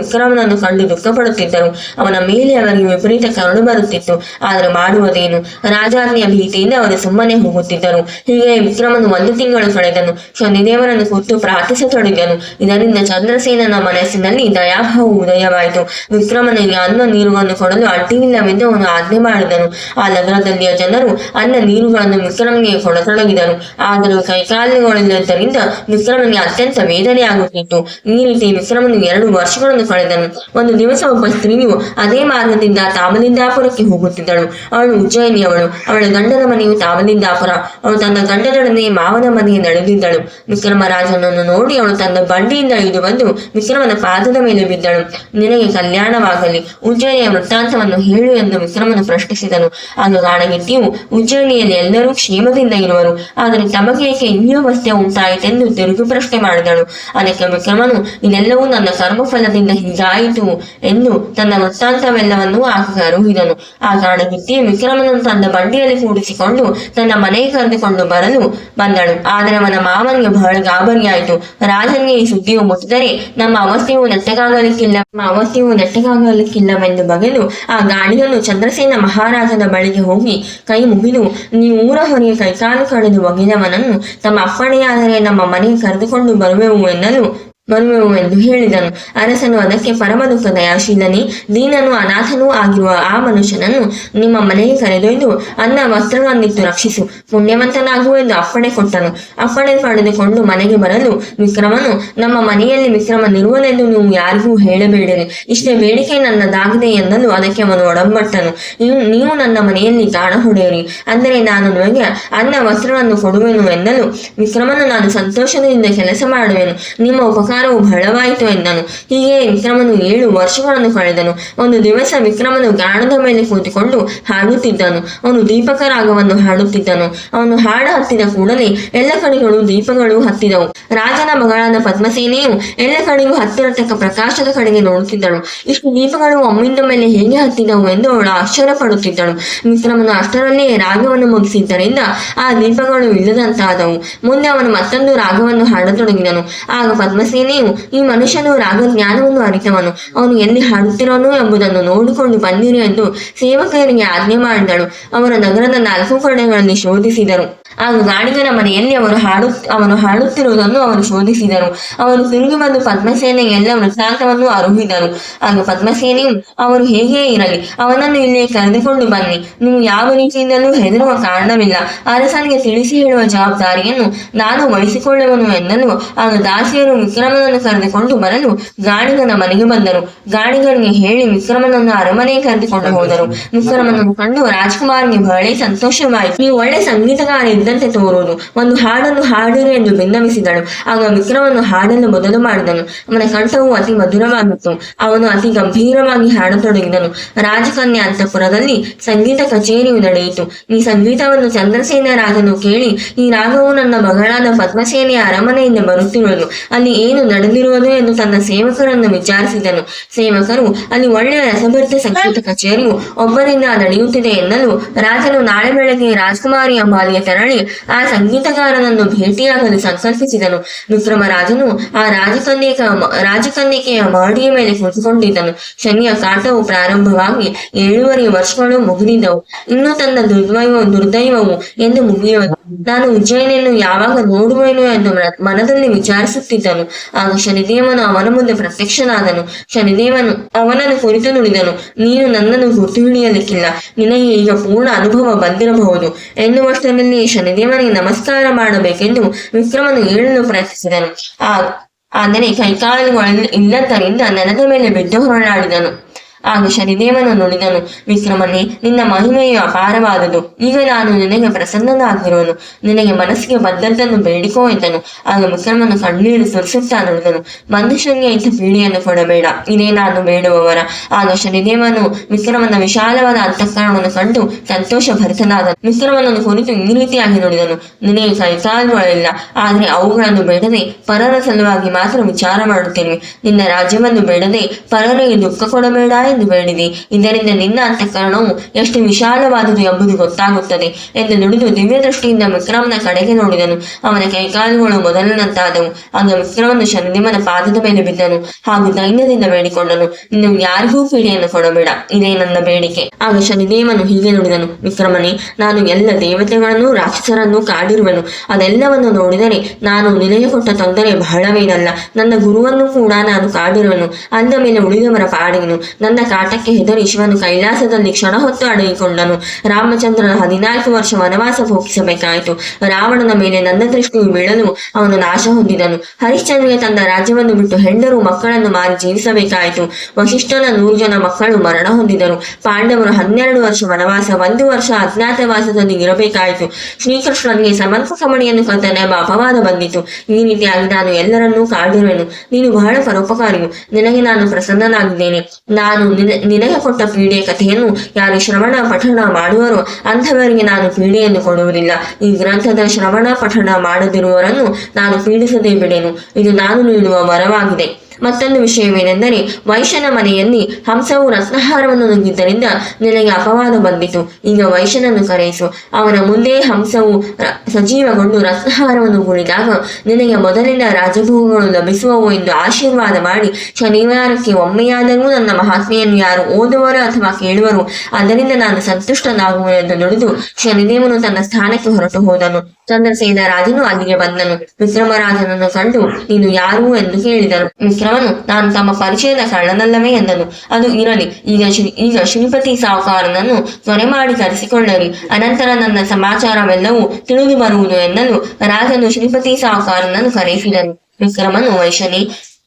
ವಿಕ್ರಮನನ್ನು ಕಂಡು ದುಃಖಪಡುತ್ತಿದ್ದರು. ಅವನ ಮೇಲೆ ಅವರಿಗೆ ವಿಪರೀತ ಕರುಳು ಬರುತ್ತಿತ್ತು. ಆದರೆ ಮಾಡುವುದೇನು? ರಾಜಾಜ್ಞೆಯ ಭೀತಿಯಿಂದ ಅವರು ಸುಮ್ಮನೆ ಹೋಗುತ್ತಿದ್ದರು. ಹೀಗೆ ವಿಕ್ರಮನು ಒಂದು ತಿಂಗಳು ಕಳೆದನು. ಶನಿದೇವರನ್ನು ಕುರಿತು ಪ್ರಾರ್ಥಿಸತೊಡಗಿದನು. ಇದರಿಂದ ಚಂದ್ರಸೇನನ ಮನಸ್ಸಿನಲ್ಲಿ ದಯಾಭಾವ ಉದಯವಾಯಿತು. ವಿಕ್ರಮನಿಗೆ ಅನ್ನ ನೀರುಗಳನ್ನು ಕೊಡಲು ಅಡ್ಡಿಯಿಲ್ಲವೆಂದು ಅವನು ಆಜ್ಞೆ ಮಾಡಿದನು. ಆ ನಗರದಲ್ಲಿಯ ಜನರು ಅನ್ನ ನೀರುಗಳನ್ನು ವಿಕ್ರಮನಿಗೆ ಕೊಡತೊಡಗಿದರು. ಆದರೂ ಕೈಕಾಲುಗಳಿಲ್ಲದ್ದರಿಂದ ವಿಕ್ರಮನಿಗೆ ಅತ್ಯಂತ ವೇದನೆಯಾಗುತ್ತಿತ್ತು ಈ ರೀತಿ ವಿಕ್ರಮನು ಎರಡು ವರ್ಷಗಳನ್ನು ಕಳೆದನು. ಒಂದು ದಿವಸ ಒಬ್ಬ ಸ್ತ್ರೀಯು ಅದೇ ಮಾರ್ಗದಿಂದ ತಾಮಲಿಂದಾಪುರಕ್ಕೆ ಹೋಗುತ್ತಿದ್ದಳು. ಅವಳು ಉಜ್ಜಯಿನಿಯವಳು ಅವಳ. ಗಂಡನ ಮನೆಯು ತಾಮಲಿಂದಾಪುರ ಅವಳು ತನ್ನ ಗಂಡನೊಡನೆ ಮಾವನ ಮನೆಗೆ ನಡೆದಿದ್ದಳು. ವಿಕ್ರಮರಾಜನನ್ನು ನೋಡಿ ಅವಳು ತನ್ನ ಬಂಡಿಯಿಂದ ಇಳಿದು ಬಂದು ವಿಕ್ರಮನ ಪಾದದ ಮೇಲೆ ಬಿದ್ದಳು. ನಿನಗೆ ಕಲ್ಯಾಣವಾಗಲಿ. ಉಜ್ಜಯಿನಿಯ ವೃತ್ತಾಂತವನ್ನು ಹೇಳು ಎಂದು ವಿಕ್ರಮನು ಪ್ರಶ್ನಿಸಿದನು. ಆಗ ರಾಣಗಿಟ್ಟಿಯು ಉಜ್ಜಯಿನಿಯಲ್ಲಿ ಎಲ್ಲರೂ ಕ್ಷೇಮದಿಂದ ಇರುವರು. ಆದರೆ ತಮಗೇಕೆ ಈ ಅವಸ್ಥೆ ಉಂಟಾಯಿತೆಂದು ತಿರುಗು ಪ್ರಶ್ನೆ ಮಾಡಿದಳು. ಅದಕ್ಕೆ ವಿಕ್ರಮನು ಇದೆಲ್ಲವೂ ನನ್ನ ಕರ್ಮಫಲದಿಂದ ಹೀಗಾಯಿತು ಎಂದು ತನ್ನ ವೃತ್ತಾಂತವೆಲ್ಲವನ್ನೂ ಆಕೆಗೆ ಅರುಹಿದನು ಆ ಕಾರಣಕ್ಕೆ ವಿಕ್ರಮನನ್ನು ತನ್ನ ಬಂಡಿಯಲ್ಲಿ ಕೂಡಿಸಿಕೊಂಡು ತನ್ನ ಮನೆಗೆ ಕರೆದುಕೊಂಡು ಬರಲು ಬಂದಳು. ಆದರೆ ಅವನ ಮಾವನಿಗೆ ಬಹಳ ಗಾಬರಿಯಾಯಿತು. ರಾಜನಿಗೆ ಈ ಸುದ್ದಿಯು ಮುಟ್ಟಿದರೆ ನಮ್ಮ ಅವಸ್ಥೆಯು ನೆಟ್ಟಗಾಗಲಿಕ್ಕಿಲ್ಲ ನಮ್ಮ ಅವಸ್ಥೆಯು ನೆಟ್ಟಗಾಗಲಿಕ್ಕಿಲ್ಲವೆಂದು ಬಗೆದು ಆ ಗಾಡಿಯನ್ನು ಚಂದ್ರಸೇನ ಮಹಾರಾಜನ ಬಳಿಗೆ ಹೋಗಿ ಕೈ ಮುಗಿದು, ನೀವು ಊರ ಹೊರಗೆ ಕೈಕಾಲು ಕಳೆದು ಒಗೆದವನನ್ನು ತಮ್ಮ ಅಪ್ಪಣೆಯಾದರೆ ನಮ್ಮ ಮನೆಗೆ ಕರೆದುಕೊಂಡು ಬರುವೆವು ಎನ್ನಲು ಎಂದು ಹೇಳಿದನು ಅರಸನು ಅದಕ್ಕೆ ಪರಮ ದಯಾಶೀಲನೇ, ದೀನನು ಅನಾಥನೂ ಆಗಿರುವ ಆ ಮನುಷ್ಯನನ್ನು ನಿಮ್ಮ ಮನೆಗೆ ಕರೆದೊಯ್ದು ಅನ್ನ ವಸ್ತ್ರಗಳನ್ನಿತ್ತು ರಕ್ಷಿಸು. ಪುಣ್ಯವಂತನಾಗುವೆಂದು ಅಪ್ಪಣೆ ಕೊಟ್ಟನು. ಅಪ್ಪಣೆ ಪಡೆದುಕೊಂಡು ಮನೆಗೆ ಬರಲು ವಿಕ್ರಮನು, ನಮ್ಮ ಮನೆಯಲ್ಲಿ ವಿಕ್ರಮನಿರುವನೆಂದು ನೀವು ಯಾರಿಗೂ ಹೇಳಬೇಡಿರಿ. ಇಷ್ಟೇ ಬೇಡಿಕೆ ನನ್ನದಾಗಿದೆ ಎಂದಲು ಅದಕ್ಕೆ ಅವನು ಒಡಂಬಟ್ಟನು. ನೀವು ನನ್ನ ಮನೆಯಲ್ಲಿ ಗಾಣ ಹೊಡೆಯಿರಿ. ಅಂದರೆ ನಾನು ನಿಮಗೆ ಅನ್ನ ವಸ್ತ್ರವನ್ನು ಕೊಡುವೆನು ಎನ್ನಲು ವಿಕ್ರಮನು ನಾನು ಸಂತೋಷದಿಂದ ಕೆಲಸ ಮಾಡುವೆನು. ನಿಮ್ಮ ಉಪಕಾರವು ಬಹಳವಾಯಿತು ಎಂದನು. ಹೀಗೆ ವಿಕ್ರಮನು ಏಳು ವರ್ಷಗಳನ್ನು ಕಳೆದನು. ಒಂದು ದಿವಸ ವಿಕ್ರಮನು ಗಾಣದ ಮೇಲೆ ಕೂತುಕೊಂಡು ಹಾಡುತ್ತಿದ್ದನು. ಅವನು ದೀಪಕ ರಾಗವನ್ನು ಹಾಡುತ್ತಿದ್ದನು. ಅವನು ಹಾಡ ಹತ್ತಿದ ಕೂಡಲೇ ಎಲ್ಲ ಕಡೆಗಳು ದೀಪಗಳು ಹತ್ತಿದವು. ರಾಜನ ಮಗಳಾದ ಪದ್ಮಸೇನೆಯು ಎಲ್ಲ ಕಡೆಗೂ ಹತ್ತಿರತಕ್ಕ ಪ್ರಕಾಶದ ಕಡೆಗೆ ನೋಡುತ್ತಿದ್ದಳು. ಇಷ್ಟು ದೀಪಗಳು ಒಮ್ಮಿಂದ ಮೇಲೆ ಹೇಗೆ ಹತ್ತಿದವು ಎಂದು ಅವಳು ಆಶ್ಚರ್ಯ ಪಡುತ್ತಿದ್ದಳು ವಿಕ್ರಮನು ಅಷ್ಟರಲ್ಲೇ ರಾಗವನ್ನು ಮುಗಿಸಿದ್ದರಿಂದ ಆ ದೀಪಗಳು ಇಲ್ಲದಂತಾದವು. ಮುಂದೆ ಅವನು ಮತ್ತೊಂದು ರಾಗವನ್ನು ಹಾಡತೊಡಗಿದನು. ಆಗ ಪದ್ಮಸೇನೆಯು ಈ ಮನುಷ್ಯನು ರಾಗ ಜ್ಞಾನವನ್ನು ಅರಿತವನು. ಅವನು ಎಲ್ಲಿ ಹಾಡುತ್ತಿರೋನು ಎಂಬುದನ್ನು ನೋಡಿಕೊಂಡು ಬಂದಿರಿ ಎಂದು ಸೇವಕರಿಗೆ ಆಜ್ಞೆ ಮಾಡಿದಳು. ಅವರ ನಗರದ ನಾಲ್ಕು ಕಡೆಗಳಲ್ಲಿ ಶೋಧಿಸಿದರು. ಆಗ ಗಾಣಿಗನ ಮನೆಯಲ್ಲಿ ಅವನು ಹಾಡು, ಅವನು ಹಾಡುತ್ತಿರುವುದನ್ನು ಅವರು ಶೋಧಿಸಿದರು. ಅವರು ತಿರುಗಿ ಬಂದು ಪದ್ಮಸೇನೆಗೆ ಎಲ್ಲ ವೃತ್ತಾಂತವನ್ನು ಅರುಹಿದನು ಆಗ ಪದ್ಮಸೇನೆಯು, ಅವರು ಹೇಗೆ ಇರಲಿ, ಅವನನ್ನು ಇಲ್ಲಿಯೇ ಕರೆದುಕೊಂಡು ಬನ್ನಿ. ನೀವು ಯಾವ ರೀತಿಯಿಂದಲೂ ಹೆದರುವ ಕಾರಣವಿಲ್ಲ. ಅರಸನಿಗೆ ತಿಳಿಸಿ ಹೇಳುವ ಜವಾಬ್ದಾರಿಯನ್ನು ನಾನು ವಹಿಸಿಕೊಳ್ಳುವನು ಎಂದನು ಆಗ ದಾಸಿಯರು ವಿಕ್ರಮನನ್ನು ಕರೆದುಕೊಂಡು ಬರಲು ಗಾಣಿಗನ ಮನೆಗೆ ಬಂದರು. ಗಾಣಿಗನಿಗೆ ಹೇಳಿ ವಿಕ್ರಮನನ್ನು ಅರಮನೆಗೆ ಕರೆದುಕೊಂಡು ಹೋದರು. ವಿಕ್ರಮನನ್ನು ಕಂಡು ರಾಜ್ಕುಮಾರ್ಗೆ ಬಹಳ ಸಂತೋಷವಾಯಿತು. ನೀವು ಒಳ್ಳೆ ಸಂಗೀತಗಾರ ಇದ್ದಂತೆ ತೋರುವುದು. ಒಂದು ಹಾಡನ್ನು ಹಾಡಿರು ಎಂದು ಬಿನ್ನವಿಸಿದಳು. ಆಗ ವಿಕ್ರಮನು ಹಾಡಲು ಮೊದಲು ಮಾಡಿದನು. ಅವನ ಕಂಠವು ಅತಿ ಮಧುರವಾಗಿತ್ತು. ಅವನು ಅತಿ ಗಂಭೀರವಾಗಿ ಹಾಡತೊಡಗಿದನು. ರಾಜಕನ್ಯಾ ಅಂತಪುರದಲ್ಲಿ ಸಂಗೀತ ಕಚೇರಿಯು ನಡೆಯಿತು. ಈ ಸಂಗೀತವನ್ನು ಚಂದ್ರಸೇನ ರಾಜನು ಕೇಳಿ, ಈ ರಾಗವು ನನ್ನ ಮಗಳಾದ ಪದ್ಮಸೇನೆಯ ಅರಮನೆಯಿಂದ ಬರುತ್ತಿರುವುದು. ಅಲ್ಲಿ ಏನು ನಡೆದಿರುವುದು ಎಂದು ತನ್ನ ಸೇವಕರನ್ನು ವಿಚಾರಿಸಿದನು. ಸೇವಕರು, ಅಲ್ಲಿ ಒಳ್ಳೆಯ ರಸಭರಿತ ಸಂಗೀತ ಕಚೇರಿಯು ಒಬ್ಬರಿಂದ ನಡೆಯುತ್ತಿದೆ ಎನ್ನಲು ರಾಜನು ನಾಳೆ ಬೆಳಗ್ಗೆ ರಾಜಕುಮಾರಿಯ ಬಾಲಿಗೆ ತೆರಳಿ ಆ ಸಂಗೀತಗಾರನನ್ನು ಭೇಟಿಯಾಗಲು ಸಂಕಲ್ಪಿಸಿದನು. ವಿಕ್ರಮರಾಜನು ಆ ರಾಜಕನ್ಯಕ ರಾಜಕನ್ಯಕೆಯ ಮಹಡಿಯ ಮೇಲೆ ಕುಳಿತುಕೊಂಡಿದ್ದನು. ಶನಿಯ ಕಾಟವು ಪ್ರಾರಂಭವಾಗಿ ಏಳುವರೆ ವರ್ಷಗಳು ಮುಗಿದಿದ್ದವು. ಇನ್ನು ತನ್ನ ದುರ್ದೈವ, ದುರ್ದೈವವು ಎಂದು ಮುಗಿಯುವ ನಾನು ಉಜ್ಜಯನನ್ನು ಯಾವಾಗ ನೋಡುವೆನು ಎಂದು ಮನದಲ್ಲಿ ವಿಚಾರಿಸುತ್ತಿದ್ದನು. ಆಗ ಶನಿದೇವನು ಅವನ ಮುಂದೆ ಪ್ರತ್ಯಕ್ಷನಾದನು. ಶನಿದೇವನು ಅವನನ್ನು ಕುರಿತು ನುಡಿದನು. ನೀನು ನನ್ನನ್ನು ಗುರ್ತು ಹಿಡಿಯಲಿಕ್ಕಿಲ್ಲ ನಿನಗೆ ಈಗ ಪೂರ್ಣ ಅನುಭವ ಬಂದಿರಬಹುದು. ಎನ್ನುವಷ್ಟರಲ್ಲಿ ಶನಿದೇವನಿಗೆ ನಮಸ್ಕಾರ ಮಾಡಬೇಕೆಂದು ವಿಕ್ರಮನು ಏಳಲು ಪ್ರಯತ್ನಿಸಿದನು. ಆ ಆದರೆ ಕೈಕಾಲುಗಳು ಇಲ್ಲದ್ದರಿಂದ ನೆಲದ ಮೇಲೆ ಬಿದ್ದು ಹೊರಳಾಡಿದನು ಆಗ ಶನಿದೇವನು ನುಡಿದನು. ವಿಕ್ರಮನೇ, ನಿನ್ನ ಮಹಿಮೆಯು ಅಪಾರವಾದುದು. ಈಗ ನಾನು ನಿನಗೆ ಪ್ರಸನ್ನನಾಗಿರುವನು. ನಿನಗೆ ಮನಸ್ಸಿಗೆ ಬಂದದ್ದನ್ನು ಬೇಡಿಕೋ ಎಂದನು. ಆಗ ವಿಕ್ರಮನು ಕಣ್ಣೀರು ಸುರಿಸುತ್ತಾ ನುಡಿದನು. ಮನುಷ್ಯನಿಗೆ ಇಂಥ ಪೀಳಿಯನ್ನು ಕೊಡಬೇಡ. ಇದೇ ನಾನು ಬೇಡುವವರ. ಆಗ ಶನಿದೇವನು ವಿಕ್ರಮನ ವಿಶಾಲವಾದ ಅಂತಃಕರಣವನ್ನು ಕಂಡು ಸಂತೋಷ ಭರಿತನಾದ ವಿಕ್ರಮನನ್ನು ಕುರಿತು ಈ ರೀತಿಯಾಗಿ ನುಡಿದನು. ನಿನಗೆ ಕೈಕಾಲುಗಳಿಲ್ಲ. ಆದರೆ ಅವುಗಳನ್ನು ಬೇಡದೆ ಪರರ ಸಲುವಾಗಿ ಮಾತ್ರ ವಿಚಾರ ಮಾಡುತ್ತೇನೆ. ನಿನ್ನ ರಾಜ್ಯವನ್ನು ಬೇಡದೆ ಪರರಿಗೆ ದುಃಖ ಕೊಡಬೇಡ ಎಂದು ಬೆಳೆದಿದೆ ಇದರಿಂದ ನಿನ್ನ ಅಂತಃಕರಣವು ಎಷ್ಟು ವಿಶಾಲವಾದುದು ಎಂಬುದು ಗೊತ್ತಾಗುತ್ತದೆ ಎಂದು ನುಡಿದು ದಿವ್ಯ ದೃಷ್ಟಿಯಿಂದ ವಿಕ್ರಮನ ಕಡೆಗೆ ನೋಡಿದನು. ಅವನ ಕೈಕಾಲುಗಳು ಮೊದಲಿನಂತಾದವು. ಆಗ ವಿಕ್ರಮನು ಶನಿಮನ ಪಾದದ ಮೇಲೆ ಬಿದ್ದನು ಹಾಗೂ ದೈನ್ಯದಿಂದ ಬೇಡಿಕೊಂಡನು. ಇನ್ನು ಯಾರಿಗೂ ಪೀಡೆಯನ್ನು ಕೊಡಬೇಡ. ಇದೇ ನನ್ನ ಬೇಡಿಕೆ. ಆಗ ಶನಿದೇವನು ಹೀಗೆ ನುಡಿದನು. ವಿಕ್ರಮನೇ, ನಾನು ಎಲ್ಲ ದೇವತೆಗಳನ್ನು ರಾಕ್ಷಸರನ್ನು ಕಾಡಿರುವೆನು. ಅದೆಲ್ಲವನ್ನು ನೋಡಿದರೆ ನಾನು ನಿನಗೆ ಕೊಟ್ಟ ತೊಂದರೆ ಬಹಳವೇನಲ್ಲ. ನನ್ನ ಗುರುವನ್ನು ಕೂಡ ನಾನು ಕಾಡಿರುವೆನು. ಅಂದ ಮೇಲೆ ಉಳಿದವರ ಪಾಡೇನು ನನ್ನ ಕಾಟಕ್ಕೆ ಹೆದರಿ ಶಿವನು ಕೈಲಾಸದಲ್ಲಿ ಕ್ಷಣ ಹೊತ್ತು ಅಡಗಿಕೊಂಡನು. ರಾಮಚಂದ್ರನ ಹದಿನಾಲ್ಕು ವರ್ಷ ವನವಾಸ ಭೋಗಿಸಬೇಕಾಯಿತು. ರಾವಣನ ಮೇಲೆ ನನ್ನ ದೃಷ್ಟಿಯು ಬೀಳಲು ಅವನು ನಾಶ ಹೊಂದಿದನು. ಹರಿಶ್ಚಂದ್ರಿಗೆ ತನ್ನ ರಾಜ್ಯವನ್ನು ಬಿಟ್ಟು ಹೆಂಡರು ಮಕ್ಕಳನ್ನು ಮಾರಿ ಜೀವಿಸಬೇಕಾಯಿತು. ವಶಿಷ್ಠನ ನೂರು ಜನ ಮಕ್ಕಳು ಮರಣ ಹೊಂದಿದರು. ಪಾಂಡವರು ಹನ್ನೆರಡು ವರ್ಷ ವನವಾಸ, ಒಂದು ವರ್ಷ ಅಜ್ಞಾತವಾಸದಲ್ಲಿ ಇರಬೇಕಾಯಿತು. ಶ್ರೀಕೃಷ್ಣನಿಗೆ ಸಮರ್ಪಕ ಮಣಿಯನ್ನು ಎಂಬ ಅಪವಾದ ಬಂದಿತು. ಈ ರೀತಿಯಾಗಿ ನಾನು ಎಲ್ಲರನ್ನೂ ಕಾಡಿರುವೆನು ನೀನು ಬಹಳ ಪರೋಪಕಾರಿಯು. ನಿನಗೆ ನಾನು ಪ್ರಸನ್ನನಾಗಿದ್ದೇನೆ. ನಾನು ನಿನ- ನಿನಗೆ ಕೊಟ್ಟ ಪೀಡೆಯ ಕಥೆಯನ್ನು ಯಾರು ಶ್ರವಣ ಪಠಣ ಮಾಡುವರೋ ಅಂಥವರಿಗೆ ನಾನು ಪೀಡೆಯನ್ನು ಕೊಡುವುದಿಲ್ಲ. ಈ ಗ್ರಂಥದ ಶ್ರವಣ ಪಠಣ ಮಾಡದಿರುವವರನ್ನು ನಾನು ಪೀಡಿಸದೇ ಬಿಡೆನು. ಇದು ನಾನು ನೀಡುವ ವರವಾಗಿದೆ. ಮತ್ತೊಂದು ವಿಷಯವೇನೆಂದರೆ ವೈಶ್ಯನ ಮನೆಯಲ್ಲಿ ಹಂಸವು ರತ್ನಹಾರವನ್ನು ನುಂಗಿದ್ದರಿಂದ ನಿನಗೆ ಅಪವಾದ ಬಂದಿತು. ಈಗ ವೈಶ್ಯನನ್ನು ಕರೆಯಿಸು. ಅವನ ಮುಂದೆ ಹಂಸವು ಸಜೀವಗೊಂಡು ರತ್ನಹಾರವನ್ನು ಗುಳಿದಾಗ ನಿನಗೆ ಮೊದಲಿನ ರಾಜಭೋಗಗಳು ಲಭಿಸುವವು ಎಂದು ಆಶೀರ್ವಾದ ಮಾಡಿ ಶನಿವಾರಕ್ಕೆ ಒಮ್ಮೆಯಾದರೂ ನನ್ನ ಮಹಾತ್ಮೆಯನ್ನು ಯಾರು ಓದುವರು ಅಥವಾ ಕೇಳುವರು, ಅದರಿಂದ ನಾನು ಸಂತುಷ್ಟನಾಗುವೆನೆಂದು ನುಡಿದು ಶನಿದೇವನು ತನ್ನ ಸ್ಥಾನಕ್ಕೆ ಹೊರಟು ಹೋದನು. ಚಂದ್ರಸೇನ ರಾಜನು ಅಲ್ಲಿಗೆ ಬಂದನು. ವಿಕ್ರಮರಾಜನನ್ನು ಕಂಡು, ನೀನು ಯಾರು ಎಂದು ಕೇಳಿದನು ವಿಶ್ರಮನು ನಾನು ತಮ್ಮ ಪರಿಚಯದ ಕಳ್ಳನಲ್ಲವೇ ಎಂದನು. ಅದು ಇರಲಿ. ಈಗ ಈಗ ಶ್ರೀಪತಿ ಸಾಹುಕಾರನನ್ನು ತ್ವರೆ ಮಾಡಿ ಕರೆಸಿಕೊಳ್ಳರಿ. ಅನಂತರ ನನ್ನ ಸಮಾಚಾರವೆಲ್ಲವೂ ತಿಳಿದು ಬರುವುದು ಎಂದನು. ರಾಜನು ಶ್ರೀಪತಿ ಸಾಹುಕಾರನನ್ನು ಕರೆಸಿದನು. ವಿಕ್ರಮನು ವೈಶನಿ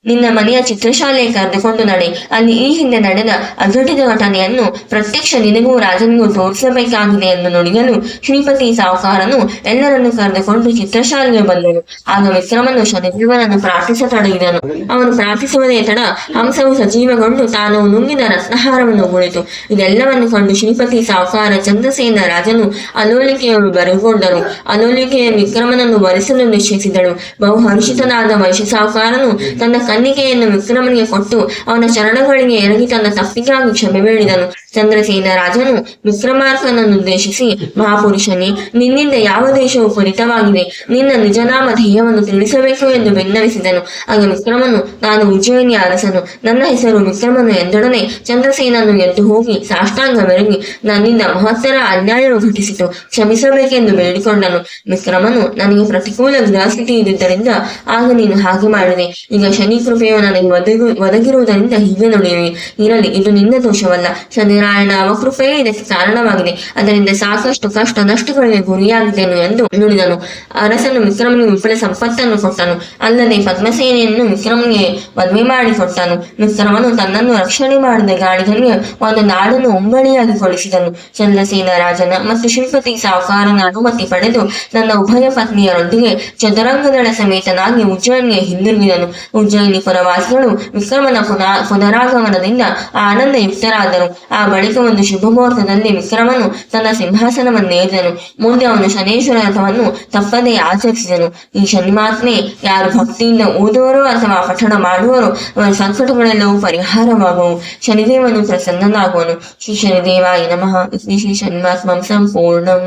ನಿನ್ನ ಮನೆಯ ಚಿತ್ರಶಾಲೆಗೆ ಕರೆದುಕೊಂಡು ನಡೆ. ಅಲ್ಲಿ ಈ ಹಿಂದೆ ನಡೆದ ಅಘಟಿತ ಘಟನೆಯನ್ನು ಪ್ರತ್ಯಕ್ಷ ನಿನಗೂ ರಾಜನಿಗೂ ತೋರಿಸಬೇಕಾಗಿದೆ ಎಂದು ನುಡಿಯಲು ಶ್ರೀಪತಿ ಸಾಹುಕಾರನು ಎಲ್ಲರನ್ನು ಕರೆದುಕೊಂಡು ಚಿತ್ರಶಾಲೆಗೆ ಬಂದನು. ಆಗ ವಿಕ್ರಮನು ಶನಿದೇವನನ್ನು ಪ್ರಾರ್ಥಿಸತೊಡಗಿದನು. ಅವನು ಪ್ರಾರ್ಥಿಸುವುದೇ ತಡ ಹಂಸವು ಸಜೀವಗೊಂಡು ತಾನು ನುಂಗಿದ ರತ್ನಹಾರವನ್ನು ಕುಳಿತು ಇದೆಲ್ಲವನ್ನು ಕಂಡು ಶ್ರೀಪತಿ ಸಾಹುಕಾರ ಚಂದ್ರಸೇನ ರಾಜನು ಅಲೋಲಿಕೆಯನ್ನು ಬರೆಗೊಂಡನು ಅಲೋಲಿಕೆಯ ವಿಕ್ರಮನನ್ನು ವರಿಸಲು ನಿಶ್ಚಯಿಸಿದಳು. ಬಹುಹರ್ಷಿತನಾದ ವೈಶ್ಯ ಸಾಹುಕಾರನು ತನ್ನ ಕನ್ನಿಕೆಯನ್ನು ವಿಕ್ರಮನಿಗೆ ಕೊಟ್ಟು ಅವನ ಚರಣಗಳಿಗೆ ಎರಗಿ ತನ್ನ ತಪ್ಪಿಗಾಗಿ ಕ್ಷಮೆ ಬೇಡಿದನು. ಚಂದ್ರಸೇನ ರಾಜನು ವಿಕ್ರಮಾರ್ಕನನ್ನು ಉದ್ದೇಶಿಸಿ, ಮಹಾಪುರುಷನೇ, ನಿನ್ನಿಂದ ಯಾವ ದೇಶವು ಪುರಿತವಾಗಿದೆ ನಿನ್ನ ನಿಜನಾಮ ಧ್ಯೇಯವನ್ನು ತಿಳಿಸಬೇಕು ಎಂದು ಬೆನ್ನವಿಸಿದನು ಆಗ ವಿಕ್ರಮನು, ನಾನು ಉಜ್ಜಯಿನಿ ಅರಸನು. ನನ್ನ ಹೆಸರು ವಿಕ್ರಮನು ಎಂದೊಡನೆ ಚಂದ್ರಸೇನನ್ನು ಎದ್ದು ಹೋಗಿ ಸಾಷ್ಟಾಂಗ ಮೆರಗಿ ನನ್ನಿಂದ ಮಹತ್ತರ ಅನ್ಯಾಯವು ಘಟಿಸಿತು. ಕ್ಷಮಿಸಬೇಕೆಂದು ಬೇಡಿಕೊಂಡನು. ವಿಕ್ರಮನು, ನನಗೆ ಪ್ರತಿಕೂಲ ಗ್ರಹಸ್ಥಿತಿ ಇದ್ದುದರಿಂದ ಆಗ ನೀನು ಹಾಗೆ ಮಾಡಿದೆ. ಈಗ ಶನಿ ಕೃಪೆಯು ನನಗೆ ಒದಗಿ, ಒದಗಿರುವುದರಿಂದ ಹೀಗೆ ನುಡಿಯುವೆ. ಇರಲಿ, ಇದು ನಿನ್ನ ದೋಷವಲ್ಲ. ಶನಿರಾಯಣ ಅವಕೃಪೆಯೇ ಇದಕ್ಕೆ ಕಾರಣವಾಗಿದೆ. ಅದರಿಂದ ಸಾಕಷ್ಟು ಕಷ್ಟ ನಷ್ಟಗಳಿಗೆ ಗುರಿಯಾಗಿದ್ದೇನು ಎಂದು ನುಡಿದನು. ಅರಸನು ವಿಕ್ರಮನಿಗೆ ವಿಪುಲ ಸಂಪತ್ತನ್ನು ಕೊಟ್ಟನು. ಅಲ್ಲದೆ ಪದ್ಮಸೇನೆಯನ್ನು ವಿಕ್ರಮನಿಗೆ ಮದುವೆ ಮಾಡಿಕೊಟ್ಟನು ವಿಕ್ರಮನು ತನ್ನನ್ನು ರಕ್ಷಣೆ ಮಾಡಿದ ಗಾಡಿಗಳಿಗೆ ಒಂದು ನಾಡನ್ನು ಒಂಬಳಿಯಾಗಿ ಕೊಡಿಸಿದನು. ಚಂದ್ರಸೇನ ರಾಜನ ಮತ್ತು ಶ್ರೀಪತಿ ಸಾಹುಕಾರನ ಅನುಮತಿ ಪಡೆದು ನನ್ನ ಉಭಯ ಪತ್ನಿಯರೊಂದಿಗೆ ಚದುರಂಗದಳ ಸಮೇತನಾಗಿ ಉಜ್ಜಯನಿಗೆ ಹಿಂದಿರುಗಿದನು. ಉಜ್ಜಯಿನಿ ಪುರವಾಸಿಗಳು ವಿಕ್ರಮನ ಪುನಃ ಪುನರಾಗಮನದಿಂದ ಆನಂದಯುಕ್ತರಾದರು. ಆ ಬಳಿಕ ಒಂದು ಶುಭ ಮುಹೂರ್ತದಲ್ಲಿ ವಿಕ್ರಮನು ತನ್ನ ಸಿಂಹಾಸನವನ್ನೇರಿದನು ಮುಂದೆ ಅವನು ಶನೇಶ್ವರ ರಥವನ್ನು ತಪ್ಪದೇ ಆಚರಿಸಿದನು. ಈ ಶನಿಮಾತ್ಮೆ ಯಾರು ಭಕ್ತಿಯಿಂದ ಓದುವರು ಅಥವಾ ಪಠಣ ಮಾಡುವರೋ ಅವರ ಸಂಕಟಗಳೆಲ್ಲವೂ ಪರಿಹಾರವಾಗುವು. ಶನಿದೇವನು ಪ್ರಸನ್ನನಾಗುವನು. ಶ್ರೀ ಶನಿದೇವಾಯ ನಮಃ. ಶ್ರೀ ಶ್ರೀ ಶನಿಮಾತ್ಮಂ ಸಂಪೂರ್ಣಂ.